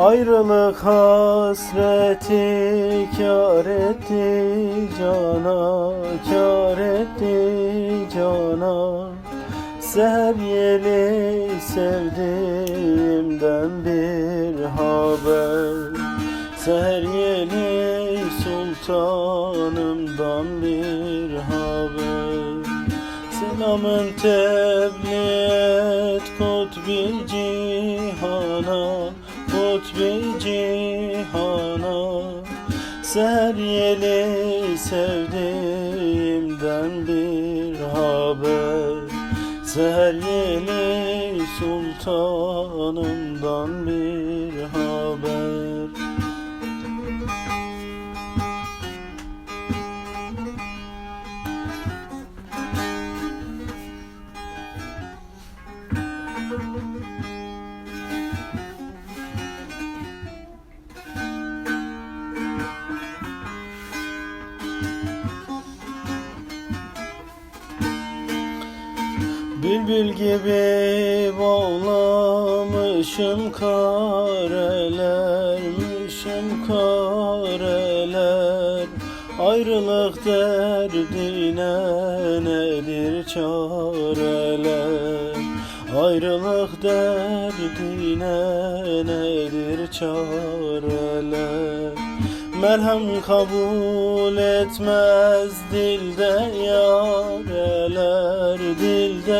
Ayrılık hasreti kar etti cana Kar etti cana. Seher yeli sevdiğimden bir haber. Seher yeli sultanımdan bir haber. Selamın tebliğ et kutbi cihana Kutbi cihana. Seher yeli sevdiğimden bir haber. Seher yeli sultanımdan bir haber Bülbül gibi bağlamışım karelermişim kareler. Ayrılık derdine nedir çareler? Ayrılık derdine nedir çareler? Merhem kabul etmez dilde yareler Dilde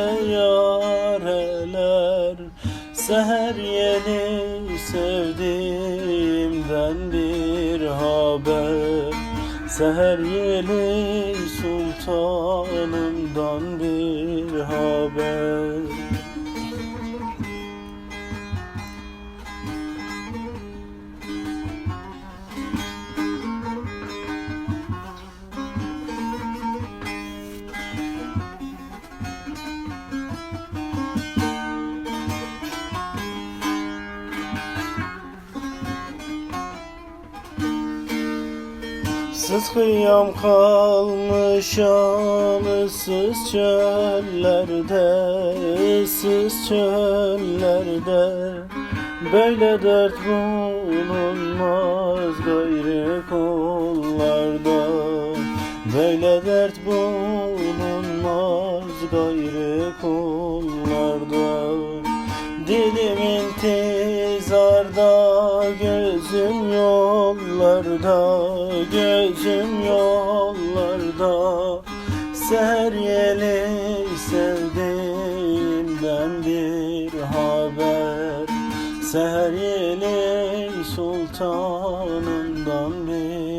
Seher yeni sevdiğimden bir haber. Seher yeni sultanımdan bir haber Sız kıyam kalmışam ıssız çöllerde ıssız çöllerde. Böyle dert bulunmaz gayrı kollarda. Böyle dert bulunmaz gayrı kollarda. Dilim intizarda, yollarda, gözüm yollarda Seher yeli sevdiğimden bir haber. Seher yeli sultanımdan bir